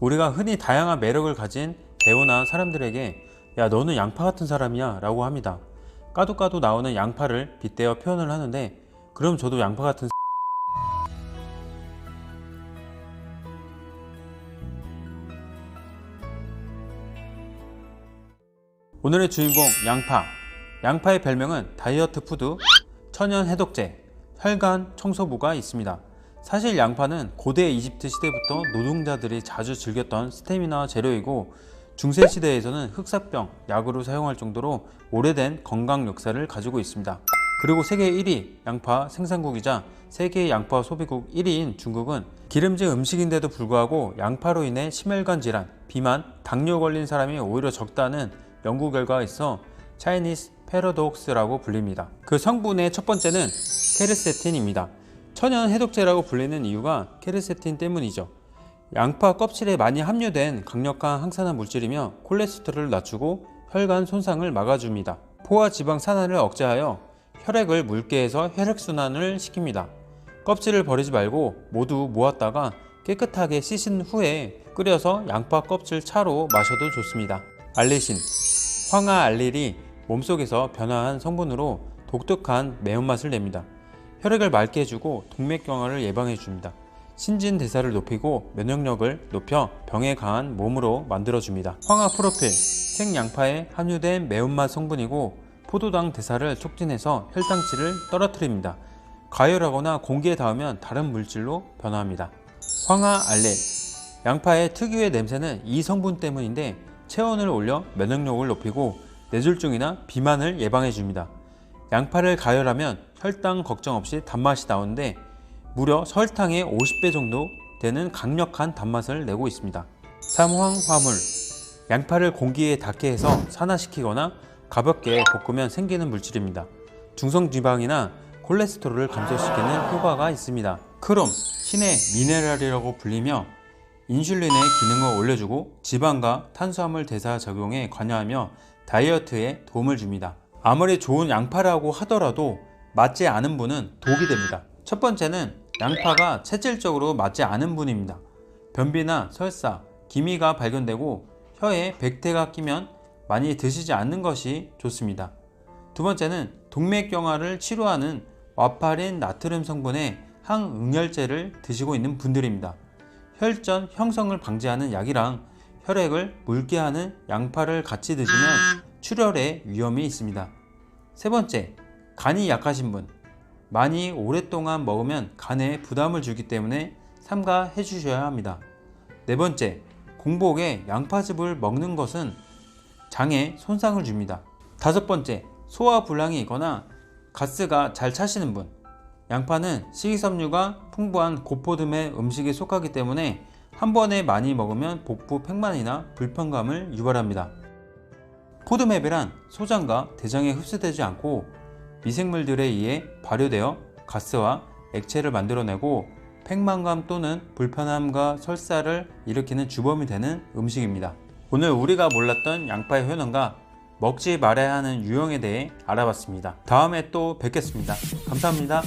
우리가 흔히 다양한 매력을 가진 배우나 사람들에게 야 너는 양파 같은 사람이야 라고 합니다. 까도 까도 나오는 양파를 빗대어 표현을 하는데 그럼 저도 양파 같은 오늘의 주인공 양파. 양파의 별명은 다이어트 푸드, 천연 해독제, 혈관 청소부가 있습니다. 사실 양파는 고대 이집트 시대부터 노동자들이 자주 즐겼던 스테미나 재료이고 중세 시대에서는 흑사병 약으로 사용할 정도로 오래된 건강 역사를 가지고 있습니다. 그리고 세계 1위 양파 생산국이자 세계 양파 소비국 1위인 중국은 기름진 음식인데도 불구하고 양파로 인해 심혈관 질환, 비만, 당뇨 걸린 사람이 오히려 적다는 연구 결과가 있어 차이니스 패러독스라고 불립니다. 그 성분의 첫 번째는 케르세틴입니다. 천연 해독제라고 불리는 이유가 케르세틴 때문이죠. 양파 껍질에 많이 함유된 강력한 항산화 물질이며 콜레스테롤을 낮추고 혈관 손상을 막아줍니다. 포화 지방 산화를 억제하여 혈액을 묽게 해서 혈액순환을 시킵니다. 껍질을 버리지 말고 모두 모았다가 깨끗하게 씻은 후에 끓여서 양파 껍질 차로 마셔도 좋습니다. 알레신 황화 알릴이 몸속에서 변화한 성분으로 독특한 매운맛을 냅니다. 혈액을 맑게 해주고 동맥경화를 예방해 줍니다. 신진대사를 높이고 면역력을 높여 병에 강한 몸으로 만들어줍니다. 황화 프로필 생양파에 함유된 매운맛 성분이고 포도당 대사를 촉진해서 혈당치를 떨어뜨립니다. 가열하거나 공기에 닿으면 다른 물질로 변화합니다. 황화 알렐 양파의 특유의 냄새는 이 성분 때문인데 체온을 올려 면역력을 높이고 뇌졸중이나 비만을 예방해 줍니다. 양파를 가열하면 혈당 걱정 없이 단맛이 나오는데 무려 설탕의 50배 정도 되는 강력한 단맛을 내고 있습니다. 삼황화물 양파를 공기에 닿게 해서 산화시키거나 가볍게 볶으면 생기는 물질입니다. 중성 지방이나 콜레스테롤을 감소시키는 효과가 있습니다. 크롬, 신의 미네랄이라고 불리며 인슐린의 기능을 올려주고 지방과 탄수화물 대사 작용에 관여하며 다이어트에 도움을 줍니다. 아무리 좋은 양파라고 하더라도 맞지 않은 분은 독이 됩니다. 첫 번째는 양파가 체질적으로 맞지 않은 분입니다. 변비나 설사, 기미가 발견되고 혀에 백태가 끼면 많이 드시지 않는 것이 좋습니다. 두 번째는 동맥경화를 치료하는 와파린 나트륨 성분의 항응혈제를 드시고 있는 분들입니다. 혈전 형성을 방지하는 약이랑 혈액을 묽게 하는 양파를 같이 드시면 출혈의 위험이 있습니다. 세 번째, 간이 약하신 분. 많이 오랫동안 먹으면 간에 부담을 주기 때문에 삼가해 주셔야 합니다. 네 번째, 공복에 양파즙을 먹는 것은 장에 손상을 줍니다. 다섯 번째, 소화 불량이 있거나 가스가 잘 차시는 분. 양파는 식이섬유가 풍부한 고포듬의 음식에 속하기 때문에 한 번에 많이 먹으면 복부 팽만이나 불편감을 유발합니다. 포드맵이란 소장과 대장에 흡수되지 않고 미생물들에 의해 발효되어 가스와 액체를 만들어내고 팽만감 또는 불편함과 설사를 일으키는 주범이 되는 음식입니다. 오늘 우리가 몰랐던 양파의 효능과 먹지 말아야 하는 유형에 대해 알아봤습니다. 다음에 또 뵙겠습니다. 감사합니다.